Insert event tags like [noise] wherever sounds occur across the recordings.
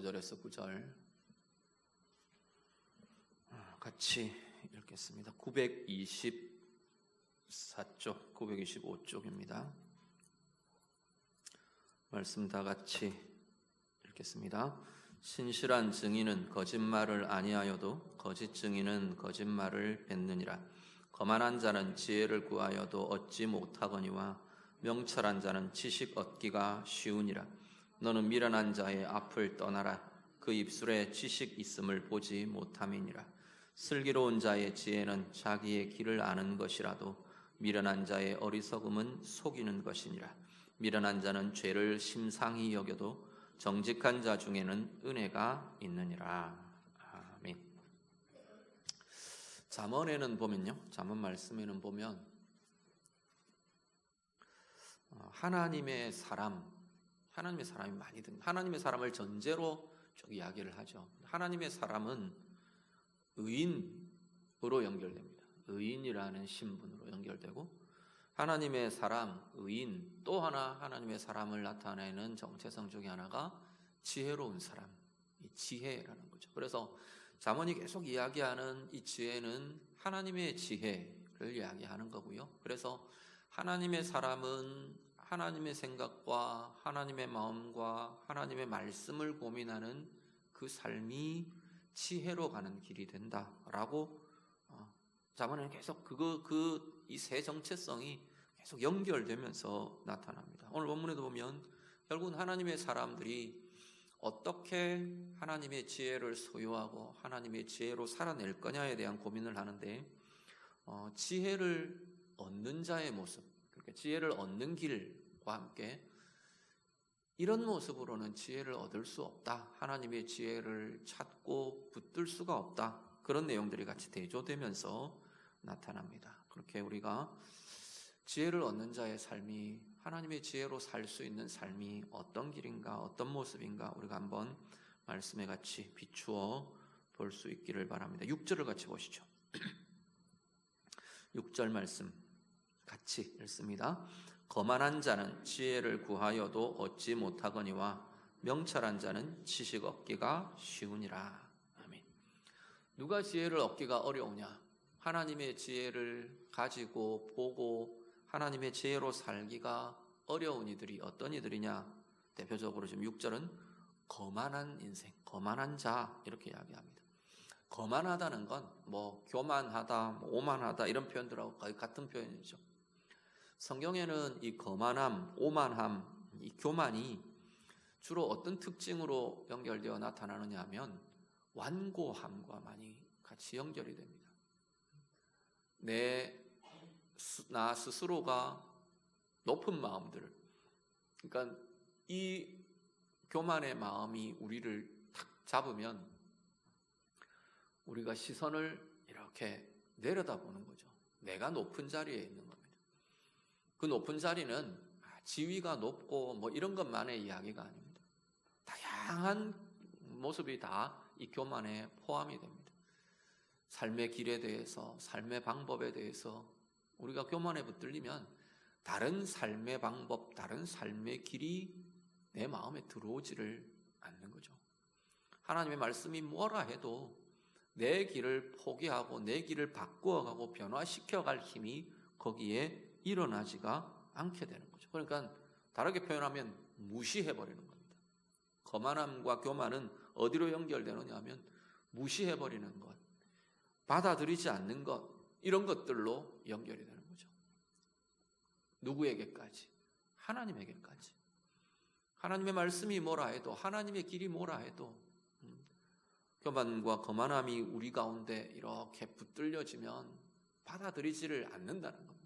5절에서 9절 같이 읽겠습니다. 924쪽, 925쪽입니다. 말씀 다 같이 읽겠습니다. 신실한 증인은 거짓말을 아니하여도 거짓 증인은 거짓말을 뱉느니라. 거만한 자는 지혜를 구하여도 얻지 못하거니와 명철한 자는 지식 얻기가 쉬우니라. 너는 미련한 자의 앞을 떠나라. 그 입술에 지식 있음을 보지 못함이니라. 슬기로운 자의 지혜는 자기의 길을 아는 것이라도 미련한 자의 어리석음은 속이는 것이니라. 미련한 자는 죄를 심상히 여겨도 정직한 자 중에는 은혜가 있느니라. 아멘. 잠언에는 보면요. 잠언 말씀에는 보면 어, 하나님의 사람, 하나님의 사람이 많이 듭니다. 하나님의 사람을 전제로 쭉 이야기를 하죠. 하나님의 사람은 의인으로 연결됩니다. 의인이라는 신분으로 연결되고 하나님의 사람, 의인 또 하나 하나님의 사람을 나타내는 정체성 중에 하나가 지혜로운 사람, 이 지혜라는 거죠. 그래서 자문이 계속 이야기하는 이 지혜는 하나님의 지혜를 이야기하는 거고요. 그래서 하나님의 사람은 하나님의 생각과 하나님의 마음과 하나님의 말씀을 고민하는 그 삶이 지혜로 가는 길이 된다라고 어, 자문은 계속 그거 그 이 세 정체성이 계속 연결되면서 나타납니다. 오늘 본문에도 보면 결국은 하나님의 사람들이 어떻게 하나님의 지혜를 소유하고 하나님의 지혜로 살아낼 거냐에 대한 고민을 하는데 어, 지혜를 얻는 자의 모습, 그러니까 지혜를 얻는 길 과 함께 이런 모습으로는 지혜를 얻을 수 없다. 하나님의 지혜를 찾고 붙들 수가 없다. 그런 내용들이 같이 대조되면서 나타납니다. 그렇게 우리가 지혜를 얻는 자의 삶이 하나님의 지혜로 살 수 있는 삶이 어떤 길인가, 어떤 모습인가 우리가 한번 말씀에 같이 비추어 볼 수 있기를 바랍니다. 6절을 같이 보시죠. [clears throat] 6절 말씀 같이 읽습니다. 거만한 자는 지혜를 구하여도 얻지 못하거니와 명철한 자는 지식 얻기가 쉬우니라. 아멘. 누가 지혜를 얻기가 어려우냐? 하나님의 지혜를 가지고 보고 하나님의 지혜로 살기가 어려운 이들이 어떤 이들이냐? 대표적으로 지금 6절은 거만한 인생, 거만한 자 이렇게 이야기합니다. 거만하다는 건 뭐 교만하다, 뭐 오만하다 이런 표현들하고 거의 같은 표현이죠. 성경에는 이 거만함, 오만함, 이 교만이 주로 어떤 특징으로 연결되어 나타나느냐 하면 완고함과 많이 같이 연결이 됩니다. 내, 나 스스로가 높은 마음들, 그러니까 이 교만의 마음이 우리를 탁 잡으면 우리가 시선을 이렇게 내려다보는 거죠. 내가 높은 자리에 있는. 그 높은 자리는 지위가 높고 뭐 이런 것만의 이야기가 아닙니다. 다양한 모습이 다 이 교만에 포함이 됩니다. 삶의 길에 대해서, 삶의 방법에 대해서 우리가 교만에 붙들리면 다른 삶의 방법, 다른 삶의 길이 내 마음에 들어오지를 않는 거죠. 하나님의 말씀이 뭐라 해도 내 길을 포기하고 내 길을 바꾸어가고 변화시켜갈 힘이 거기에 일어나지가 않게 되는 거죠. 그러니까 다르게 표현하면 무시해버리는 겁니다. 거만함과 교만은 어디로 연결되느냐 하면 무시해버리는 것, 받아들이지 않는 것, 이런 것들로 연결이 되는 거죠. 누구에게까지? 하나님에게까지. 하나님의 말씀이 뭐라 해도, 하나님의 길이 뭐라 해도, 음, 교만과 거만함이 우리 가운데 이렇게 붙들려지면 받아들이지를 않는다는 겁니다.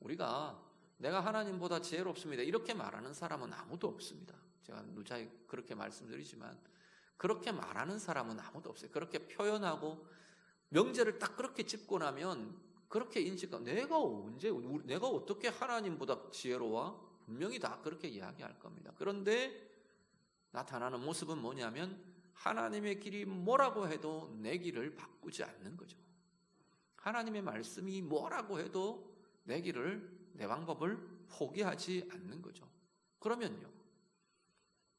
우리가 내가 하나님보다 지혜롭습니다. 이렇게 말하는 사람은 아무도 없습니다. 제가 누차히 그렇게 말씀드리지만 그렇게 말하는 사람은 아무도 없어요. 그렇게 표현하고 명제를 딱 그렇게 짚고 나면 그렇게 인식하 내가 언제 내가 어떻게 하나님보다 지혜로워? 분명히 다 그렇게 이야기할 겁니다. 그런데 나타나는 모습은 뭐냐면 하나님의 길이 뭐라고 해도 내 길을 바꾸지 않는 거죠. 하나님의 말씀이 뭐라고 해도 내 길을 내 방법을 포기하지 않는 거죠. 그러면요.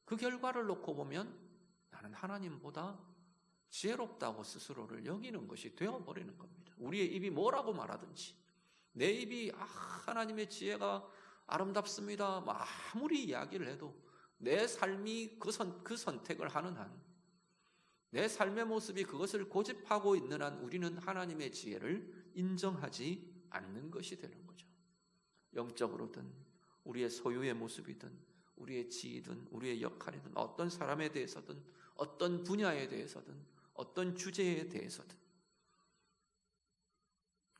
그 결과를 놓고 보면 나는 하나님보다 지혜롭다고 스스로를 여기는 것이 되어버리는 겁니다. 우리의 입이 뭐라고 말하든지 내 입이 아, 하나님의 지혜가 아름답습니다. 뭐 아무리 이야기를 해도 내 삶이 그, 선, 그 선택을 하는 한, 내 삶의 모습이 그것을 고집하고 있는 한 우리는 하나님의 지혜를 인정하지 않는 것이 되는 거죠. 영적으로든 우리의 소유의 모습이든 우리의 지위든 우리의 역할이든 어떤 사람에 대해서든 어떤 분야에 대해서든 어떤 주제에 대해서든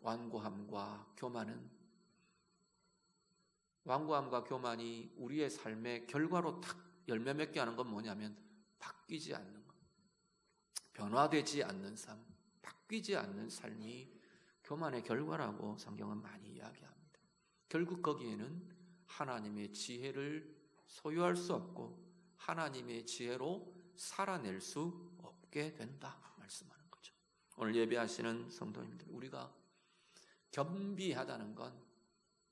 완고함과 교만은 완고함과 교만이 우리의 삶의 결과로 탁 열매 맺게 하는 건 뭐냐면 바뀌지 않는 것. 변화되지 않는 삶, 바뀌지 않는 삶이 교만의 결과라고 성경은 많이 이야기합니다. 결국 거기에는 하나님의 지혜를 소유할 수 없고 하나님의 지혜로 살아낼 수 없게 된다 말씀하는 거죠. 오늘 예배하시는 성도님들 우리가 겸비하다는 건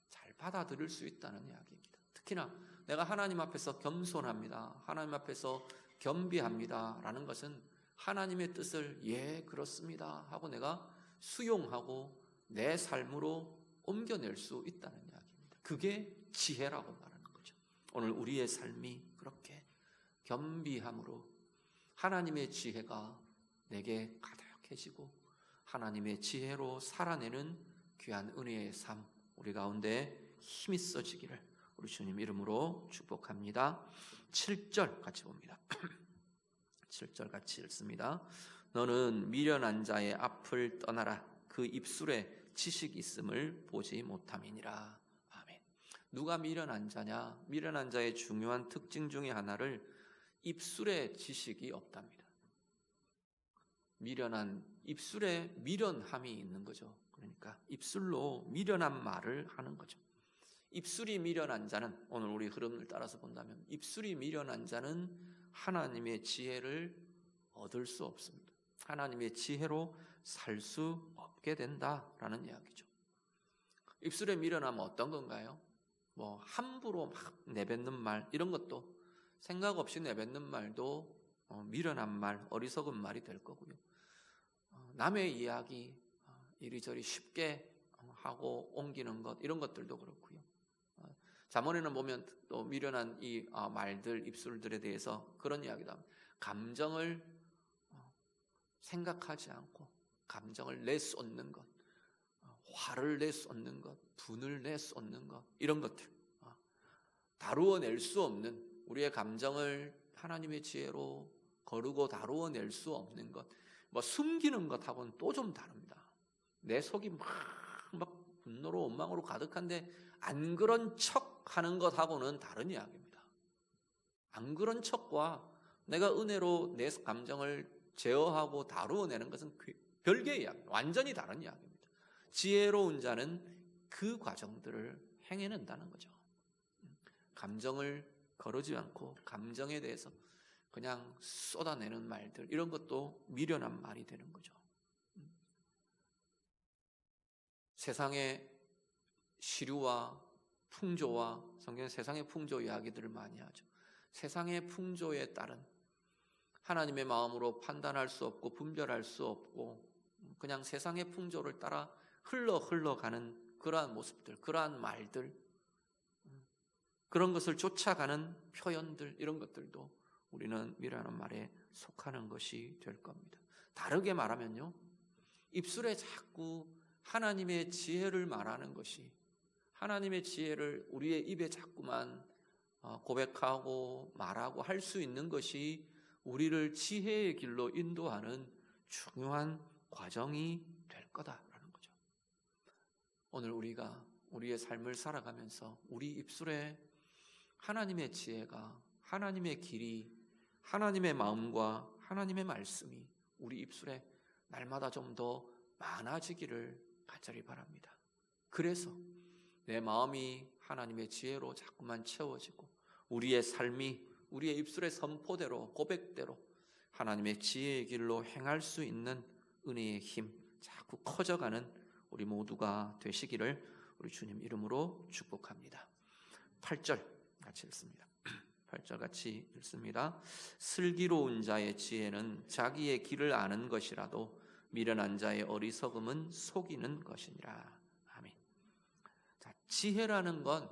잘 받아들일 수 있다는 이야기입니다. 특히나 내가 하나님 앞에서 겸손합니다. 하나님 앞에서 겸비합니다. 라는 것은 하나님의 뜻을 예, 그렇습니다. 하고 내가 수용하고 내 삶으로 옮겨낼 수 있다는 이야기입니다. 그게 지혜라고 말하는 거죠. 오늘 우리의 삶이 그렇게 겸비함으로 하나님의 지혜가 내게 가득해지고 하나님의 지혜로 살아내는 귀한 은혜의 삶 우리 가운데 힘이 써지기를 우리 주님 이름으로 축복합니다. 7절 같이 봅니다. [clears throat] 7절 같이 읽습니다. 너는 미련한 자의 앞을 떠나라. 그 입술에 지식 있음을 보지 못함이니라. 아멘. 누가 미련한 자냐? 미련한 자의 중요한 특징 중에 하나를 입술에 지식이 없답니다. 미련한 입술에 미련함이 있는 거죠. 그러니까 입술로 미련한 말을 하는 거죠. 입술이 미련한 자는 오늘 우리 흐름을 따라서 본다면 입술이 미련한 자는 하나님의 지혜를 얻을 수 없습니다. 하나님의 지혜로 살 수 없게 된다라는 이야기죠. 입술에 미련하면 어떤 건가요? 뭐 함부로 막 내뱉는 말 이런 것도 생각 없이 내뱉는 말도 어, 미련한 말, 어리석은 말이 될 거고요. 어, 남의 이야기 어, 이리저리 쉽게 하고 옮기는 것 이런 것들도 그렇고요. 자문에는 보면 또 미련한 이 말들 입술들에 대해서 그런 이야기도 합니다. 감정을 생각하지 않고 감정을 내쏟는 것, 화를 내쏟는 것, 분을 내쏟는 것 이런 것들 다루어낼 수 없는 우리의 감정을 하나님의 지혜로 거르고 다루어낼 수 없는 것, 뭐 숨기는 것하고는 또 좀 다릅니다. 내 속이 막, 막 분노로 원망으로 가득한데 안 그런 척 하는 것하고는 다른 이야기입니다. 안 그런 척과 내가 은혜로 내 감정을 제어하고 다루어내는 것은 별개의 이야기, 완전히 다른 이야기입니다. 지혜로운 자는 그 과정들을 행해낸다는 거죠. 감정을 거르지 않고 감정에 대해서 그냥 쏟아내는 말들 이런 것도 미련한 말이 되는 거죠. 세상의 시류와 풍조와 성경은 세상의 풍조 이야기들을 많이 하죠. 세상의 풍조에 따른 하나님의 마음으로 판단할 수 없고 분별할 수 없고 그냥 세상의 풍조를 따라 흘러 흘러가는 그러한 모습들, 그러한 말들, 그런 것을 쫓아가는 표현들 이런 것들도 우리는 미라는 말에 속하는 것이 될 겁니다. 다르게 말하면요. 입술에 자꾸 하나님의 지혜를 말하는 것이 하나님의 지혜를 우리의 입에 자꾸만 어, 고백하고 말하고 할 수 있는 것이 우리를 지혜의 길로 인도하는 중요한 과정이 될 거다라는 거죠. 오늘 우리가 우리의 삶을 살아가면서 우리 입술에 하나님의 지혜가 하나님의 길이 하나님의 마음과 하나님의 말씀이 우리 입술에 날마다 좀 더 많아지기를 간절히 바랍니다. 그래서 내 마음이 하나님의 지혜로 자꾸만 채워지고 우리의 삶이 우리의 입술의 선포대로 고백대로 하나님의 지혜의 길로 행할 수 있는 은혜의 힘 자꾸 커져가는 우리 모두가 되시기를 우리 주님 이름으로 축복합니다. 8절 같이 읽습니다. [clears throat] 8절 같이 읽습니다. 슬기로운 자의 지혜는 자기의 길을 아는 것이라도 미련한 자의 어리석음은 속이는 것이니라. 아멘. 자, 지혜라는 건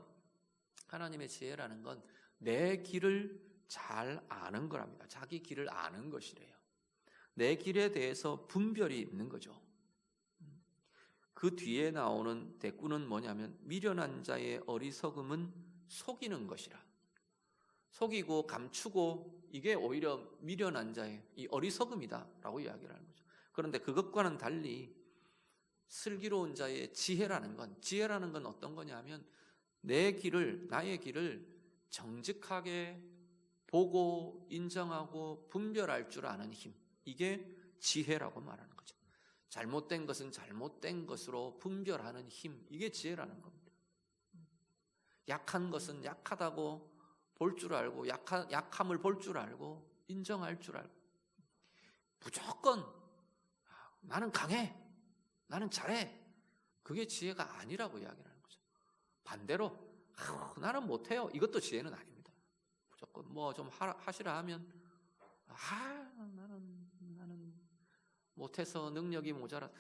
하나님의 지혜라는 건 내 길을 잘 아는 거랍니다. 자기 길을 아는 것이래요. 내 길에 대해서 분별이 있는 거죠. 그 뒤에 나오는 대꾸는 뭐냐면 미련한 자의 어리석음은 속이는 것이라. 속이고 감추고 이게 오히려 미련한 자의 이 어리석음이다라고 이야기를 하는 거죠. 그런데 그것과는 달리 슬기로운 자의 지혜라는 건 지혜라는 건 어떤 거냐면 내 길을 나의 길을 정직하게 보고 인정하고 분별할 줄 아는 힘. 이게 지혜라고 말하는 거죠. 잘못된 것은 잘못된 것으로 분별하는 힘. 이게 지혜라는 겁니다. 약한 것은 약하다고 볼 줄 알고 약한 약함을 볼 줄 알고 인정할 줄 알고 무조건 아, 나는 강해. 나는 잘해. 그게 지혜가 아니라고 이야기를 하는 거죠. 반대로 아, 나는 못해요. 이것도 지혜는 아닙니다. 무조건 뭐좀 하시라 하면 아 나는 나는 못해서 능력이 모자라.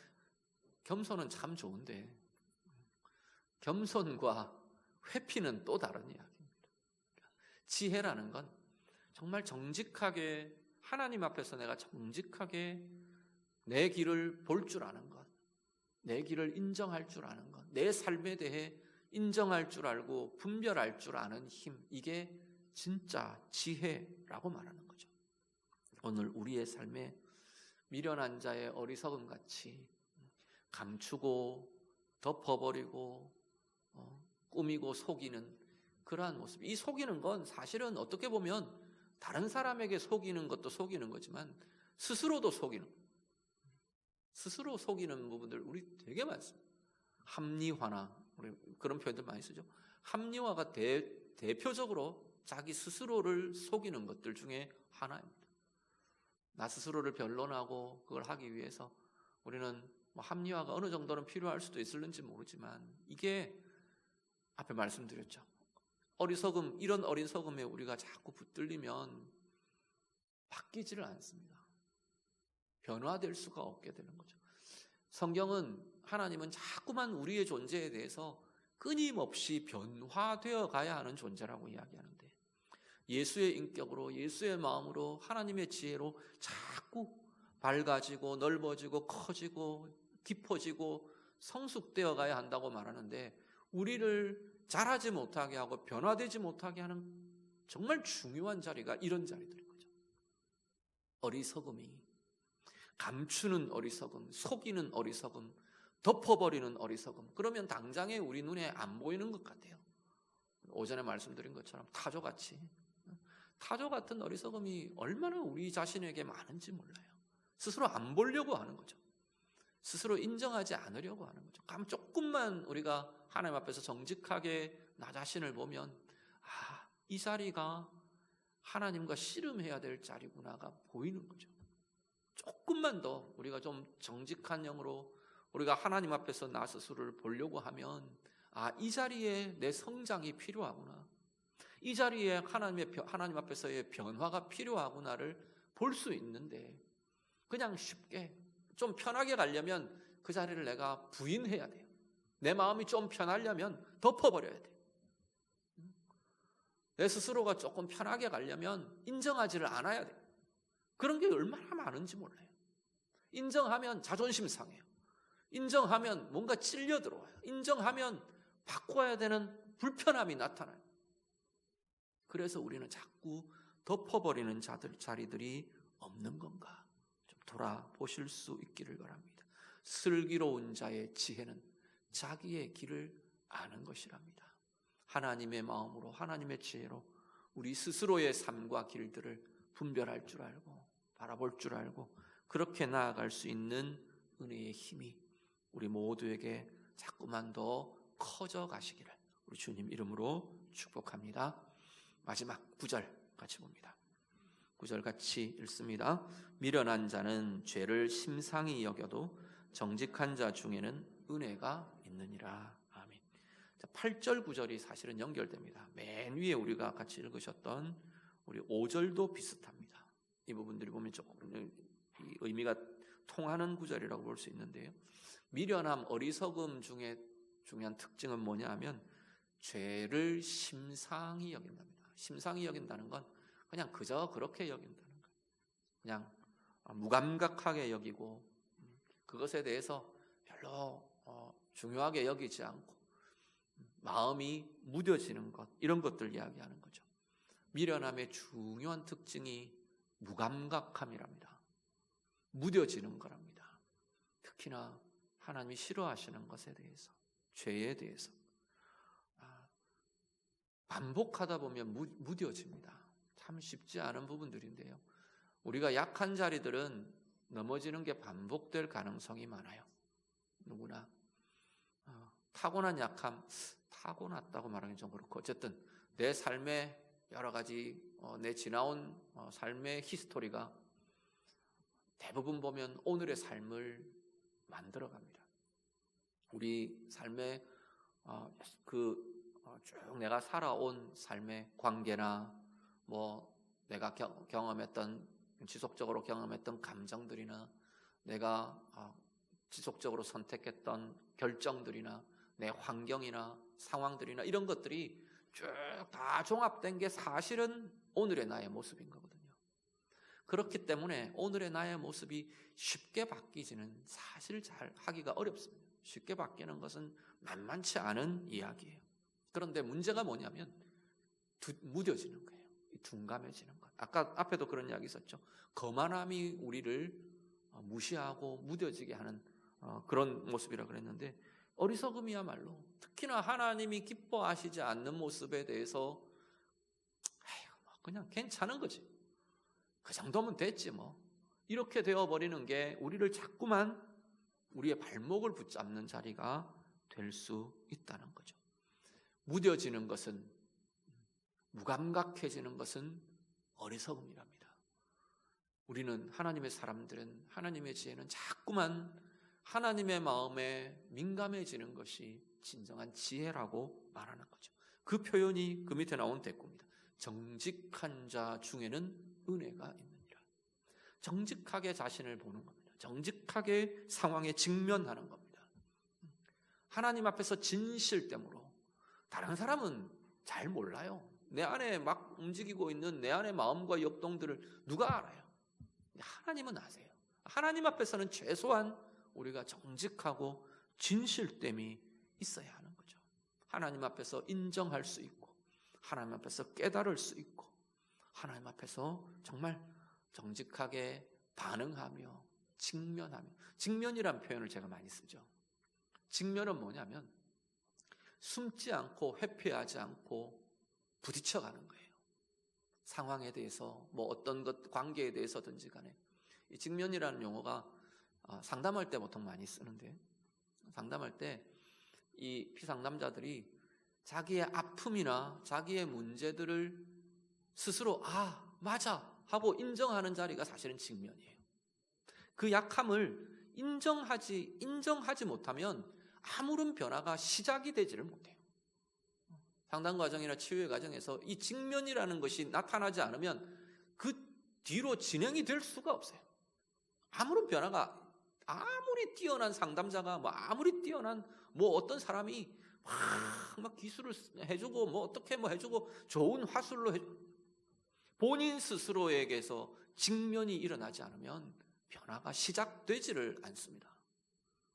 겸손은 참 좋은데 겸손과 회피는 또 다른 이야기입니다. 지혜라는 건 정말 정직하게 하나님 앞에서 내가 정직하게 내 길을 볼 줄 아는 것, 내 길을 인정할 줄 아는 것, 내 삶에 대해 인정할 줄 알고 분별할 줄 아는 힘, 이게 진짜 지혜라고 말하는 거죠. 오늘 우리의 삶에 미련한 자의 어리석음 같이 감추고 덮어버리고 어, 꾸미고 속이는 그러한 모습. 이 속이는 건 사실은 어떻게 보면 다른 사람에게 속이는 것도 속이는 거지만 스스로도 속이는 스스로 속이는 부분들 우리 되게 많습니다. 합리화나 우리 그런 표현들 많이 쓰죠. 합리화가 대, 대표적으로 자기 스스로를 속이는 것들 중에 하나입니다. 나 스스로를 변론하고 그걸 하기 위해서 우리는 뭐 합리화가 어느 정도는 필요할 수도 있을는지 모르지만 이게 앞에 말씀드렸죠. 어리석음, 이런 어리석음에 우리가 자꾸 붙들리면 바뀌지를 않습니다. 변화될 수가 없게 되는 거죠. 성경은 하나님은 자꾸만 우리의 존재에 대해서 끊임없이 변화되어 가야 하는 존재라고 이야기하는데 예수의 인격으로 예수의 마음으로 하나님의 지혜로 자꾸 밝아지고 넓어지고 커지고 깊어지고 성숙되어 가야 한다고 말하는데 우리를 자라지 못하게 하고 변화되지 못하게 하는 정말 중요한 자리가 이런 자리들인 거죠. 어리석음이 감추는 어리석음, 속이는 어리석음, 덮어버리는 어리석음. 그러면 당장에 우리 눈에 안 보이는 것 같아요. 오전에 말씀드린 것처럼 타조같이 타조 같은 어리석음이 얼마나 우리 자신에게 많은지 몰라요. 스스로 안 보려고 하는 거죠. 스스로 인정하지 않으려고 하는 거죠. 감 조금만 우리가 하나님 앞에서 정직하게 나 자신을 보면 아, 이 자리가 하나님과 씨름해야 될 자리구나가 보이는 거죠. 조금만 더 우리가 좀 정직한 영으로 우리가 하나님 앞에서 나 스스로를 보려고 하면 아, 이 자리에 내 성장이 필요하구나. 이 자리에 하나님의 하나님 앞에서의 변화가 필요하구나를 볼 수 있는데 그냥 쉽게 좀 편하게 가려면 그 자리를 내가 부인해야 돼요. 내 마음이 좀 편하려면 덮어버려야 돼요. 내 스스로가 조금 편하게 가려면 인정하지를 않아야 돼요. 그런 게 얼마나 많은지 몰라요. 인정하면 자존심 상해요. 인정하면 뭔가 찔려 들어와요. 인정하면 바꿔야 되는 불편함이 나타나요. 그래서 우리는 자꾸 덮어버리는 자들, 자리들이 없는 건가? 좀 돌아보실 수 있기를 바랍니다. 슬기로운 자의 지혜는 자기의 길을 아는 것이랍니다. 하나님의 마음으로, 하나님의 지혜로 우리 스스로의 삶과 길들을 분별할 줄 알고, 바라볼 줄 알고, 그렇게 나아갈 수 있는 은혜의 힘이 우리 모두에게 자꾸만 더 커져 가시기를 우리 주님 이름으로 축복합니다. 마지막 구절 같이 봅니다. 구절 같이 읽습니다. 미련한 자는 죄를 심상히 여겨도 정직한 자 중에는 은혜가 있느니라. 아멘. 8절 9절이 사실은 연결됩니다. 맨 위에 우리가 같이 읽으셨던 우리 5절도 비슷합니다. 이 부분들이 보면 조금 이 의미가 통하는 구절이라고 볼 수 있는데요. 미련함, 어리석음 중에 중요한 특징은 뭐냐 하면 죄를 심상히 여긴답니다. 심상히 여긴다는 건 그냥 그저 그렇게 여긴다는 거예요. 그냥 무감각하게 여기고 음, 그것에 대해서 별로 어, 중요하게 여기지 않고 음, 마음이 무뎌지는 것 이런 것들 이야기하는 거죠. 미련함의 중요한 특징이 무감각함이랍니다. 무뎌지는 거랍니다. 특히나 하나님이 싫어하시는 것에 대해서, 죄에 대해서 아, 반복하다 보면 무, 무뎌집니다. 참 쉽지 않은 부분들인데요. 우리가 약한 자리들은 넘어지는 게 반복될 가능성이 많아요. 누구나 어, 타고난 약함, 타고났다고 말하기 좀 그렇고 어쨌든 내 삶에 여러 가지 어, 내 지나온 어, 삶의 히스토리가 대부분 보면 오늘의 삶을 만들어갑니다. 우리 삶의 어, 그 쭉 내가 살아온 삶의 관계나 뭐 내가 경, 경험했던 지속적으로 경험했던 감정들이나 내가 지속적으로 선택했던 결정들이나 내 환경이나 상황들이나 이런 것들이 쭉 다 종합된 게 사실은 오늘의 나의 모습인 거거든요. 그렇기 때문에 오늘의 나의 모습이 쉽게 바뀌지는 사실 잘 하기가 어렵습니다. 쉽게 바뀌는 것은 만만치 않은 이야기예요. 그런데 문제가 뭐냐면 두, 무뎌지는 거예요. 둔감해지는 것. 아까 앞에도 그런 이야기 있었죠. 거만함이 우리를 어, 무시하고 무뎌지게 하는 어, 그런 모습이라 그랬는데 어리석음이야말로 특히나 하나님이 기뻐하시지 않는 모습에 대해서 뭐 그냥 괜찮은 거지. 그 정도면 됐지 뭐. 이렇게 되어 버리는 게 우리를 자꾸만 우리의 발목을 붙잡는 자리가 될 수 있다는 거죠. 무뎌지는 것은 무감각해지는 것은 어리석음이랍니다. 우리는 하나님의 사람들은 하나님의 지혜는 자꾸만 하나님의 마음에 민감해지는 것이 진정한 지혜라고 말하는 거죠. 그 표현이 그 밑에 나온 대꾸입니다. 정직한 자 중에는 은혜가 있느니라. 정직하게 자신을 보는 겁니다. 정직하게 상황에 직면하는 겁니다. 하나님 앞에서 진실됨으로 다른 사람은 잘 몰라요. 내 안에 막 움직이고 있는 내 안의 마음과 역동들을 누가 알아요? 하나님은 아세요. 하나님 앞에서는 최소한 우리가 정직하고 진실됨이 있어야 하는 거죠. 하나님 앞에서 인정할 수 있고, 하나님 앞에서 깨달을 수 있고, 하나님 앞에서 정말 정직하게 반응하며 직면하며 직면이란 표현을 제가 많이 쓰죠. 직면은 뭐냐면 숨지 않고 회피하지 않고 부딪혀 가는 거예요. 상황에 대해서 뭐 어떤 것 관계에 대해서든지 간에 이 직면이라는 용어가 아, 상담할 때 보통 많이 쓰는데 상담할 때 이 피상담자들이 자기의 아픔이나 자기의 문제들을 스스로 아 맞아 하고 인정하는 자리가 사실은 직면이에요. 그 약함을 인정하지 인정하지 못하면 아무런 변화가 시작이 되지를 못해요. 상담 과정이나 치유의 과정에서 이 직면이라는 것이 나타나지 않으면 그 뒤로 진행이 될 수가 없어요. 아무런 변화가 아무리 뛰어난 상담자가 뭐 아무리 뛰어난 뭐 어떤 사람이 막, 막 기술을 해주고 뭐 어떻게 뭐 해주고 좋은 화술로 해주 본인 스스로에게서 직면이 일어나지 않으면 변화가 시작되지를 않습니다.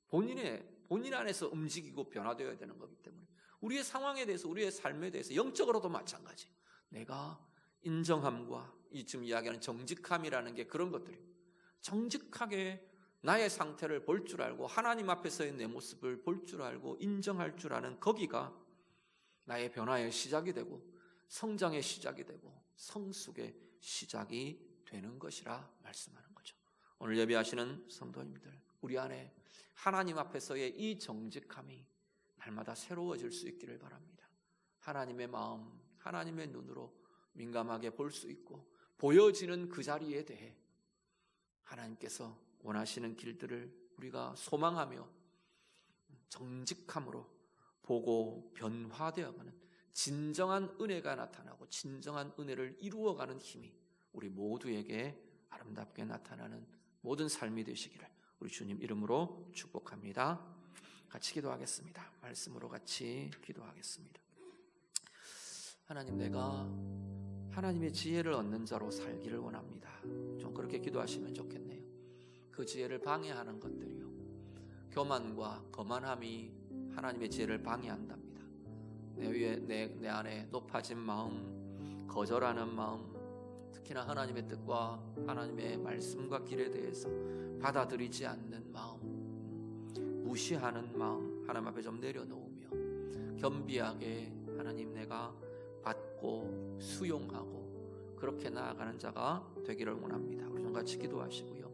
본인의 본인 안에서 움직이고 변화되어야 되는 거기 때문에 우리의 상황에 대해서 우리의 삶에 대해서 영적으로도 마찬가지. 내가 인정함과 이 지금 이야기하는 정직함이라는 게 그런 것들입니다. 정직하게 나의 상태를 볼 줄 알고 하나님 앞에서의 내 모습을 볼 줄 알고 인정할 줄 아는 거기가 나의 변화의 시작이 되고 성장의 시작이 되고 성숙의 시작이 되는 것이라 말씀하는 거죠. 오늘 예배하시는 성도님들, 우리 안에 하나님 앞에서의 이 정직함이 날마다 새로워질 수 있기를 바랍니다. 하나님의 마음, 하나님의 눈으로 민감하게 볼 수 있고 보여지는 그 자리에 대해 하나님께서 원하시는 길들을 우리가 소망하며 정직함으로 보고 변화되어가는 진정한 은혜가 나타나고 진정한 은혜를 이루어가는 힘이 우리 모두에게 아름답게 나타나는 모든 삶이 되시기를 우리 주님 이름으로 축복합니다. 같이 기도하겠습니다. 말씀으로 같이 기도하겠습니다. 하나님 내가 하나님의 지혜를 얻는 자로 살기를 원합니다. 좀 그렇게 기도하시면 좋겠네요. 그 지혜를 방해하는 것들이요. 교만과 거만함이 하나님의 지혜를 방해한답니다. 내 위에 내, 내 안에 높아진 마음, 거절하는 마음, 특히나 하나님의 뜻과 하나님의 말씀과 길에 대해서 받아들이지 않는 마음, 무시하는 마음 하나님 앞에 좀 내려놓으며 겸비하게 하나님 내가 받고 수용하고 그렇게 나아가는 자가 되기를 원합니다. 우리 좀 같이 기도하시고요.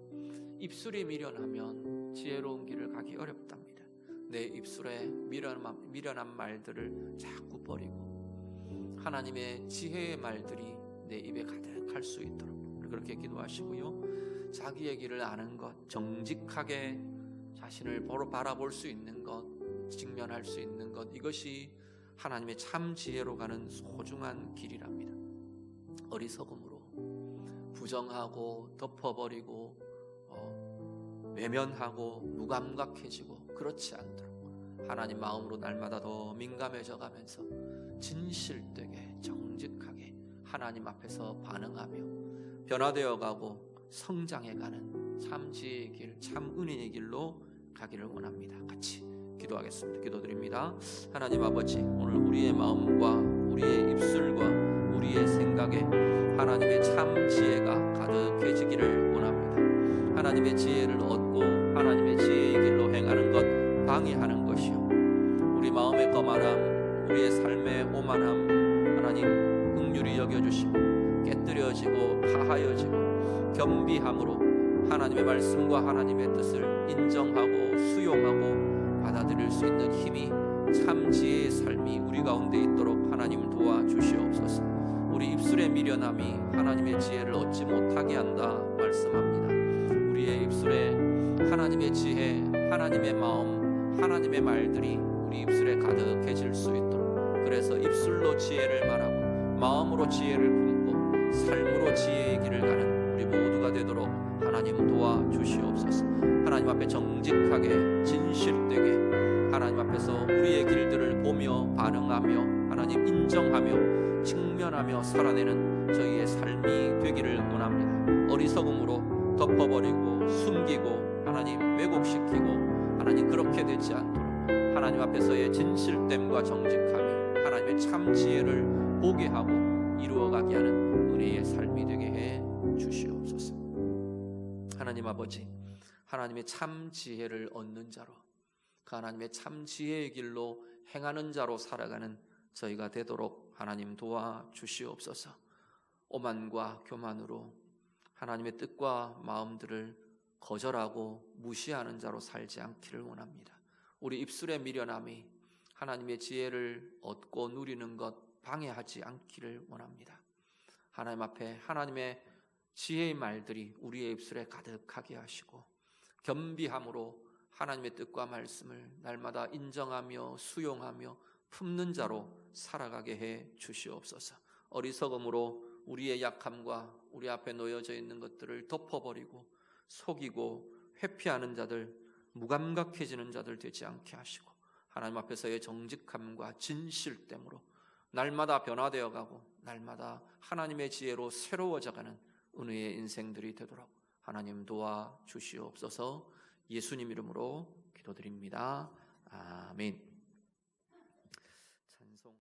입술이 미련하면 지혜로운 길을 가기 어렵답니다. 내 입술에 미련한, 미련한 말들을 자꾸 버리고 하나님의 지혜의 말들이 내 입에 가득할 수 있도록 그렇게 기도하시고요. 자기의 길을 아는 것, 정직하게 자신을 바로 바라볼 수 있는 것, 직면할 수 있는 것, 이것이 하나님의 참 지혜로 가는 소중한 길이랍니다. 어리석음으로 부정하고 덮어버리고 어, 외면하고 무감각해지고 그렇지 않도록 하나님 마음으로 날마다 더 민감해져 가면서 진실되게 정직하게 하나님 앞에서 반응하며 변화되어 가고 성장해 가는 참 지혜의 길, 참 은혜의 길로 가기를 원합니다. 같이 기도하겠습니다. 기도드립니다. 하나님 아버지, 오늘 우리의 마음과 우리의 입술과 우리의 생각에 하나님의 참 지혜가 가득해지기를 원합니다. 하나님의 지혜를 얻고 하나님의 지혜의 길로 행하는 것 방해하는 것이요. 우리 마음의 거만함, 우리의 삶의 오만함, 하나님 긍휼히 여겨주시고 깨뜨려지고 파하여지고 겸비함으로 하나님의 말씀과 하나님의 뜻을 인정하고 수용하고 받아들일 수 있는 힘이 참 지혜의 삶이 우리 가운데 있도록 하나님 도와주시옵소서. 우리 입술의 미련함이 하나님의 지혜를 얻지 못하게 한다 말씀합니다. 우리의 입술에 하나님의 지혜, 하나님의 마음, 하나님의 말들이 우리 입술에 가득해질 수 있도록 그래서 입술로 지혜를 말하고 마음으로 지혜를 품고 삶으로 지혜의 길을 가는 우리 모두가 되도록 하나님 도와주시옵소서. 하나님 앞에 정직하게 진실되게 하나님 앞에서 우리의 길들을 보며 반응하며 하나님 인정하며 직면하며 살아내는 저희의 삶이 되기를 원합니다. 어리석음으로 덮어버리고 숨기고 하나님 왜곡시키고 하나님 그렇게 되지 않도록 하나님 앞에서의 진실됨과 정직함이 하나님의 참 지혜를 보게 하고 이루어가게 하는 은혜의 삶이 되게 해 주시옵소서. 하나님 아버지, 하나님의 참 지혜를 얻는 자로, 그 하나님의 참 지혜의 길로 행하는 자로 살아가는 저희가 되도록 하나님 도와 주시옵소서. 오만과 교만으로 하나님의 뜻과 마음들을 거절하고 무시하는 자로 살지 않기를 원합니다. 우리 입술의 미련함이 하나님의 지혜를 얻고 누리는 것 방해하지 않기를 원합니다. 하나님 앞에 하나님의 지혜의 말들이 우리의 입술에 가득하게 하시고 겸비함으로 하나님의 뜻과 말씀을 날마다 인정하며 수용하며 품는 자로 살아가게 해 주시옵소서. 어리석음으로 우리의 약함과 우리 앞에 놓여져 있는 것들을 덮어버리고 속이고 회피하는 자들, 무감각해지는 자들 되지 않게 하시고 하나님 앞에서의 정직함과 진실됨으로 날마다 변화되어 가고 날마다 하나님의 지혜로 새로워져 가는 은혜의 인생들이 되도록 하나님 도와 주시옵소서 예수님 이름으로 기도드립니다. 아멘.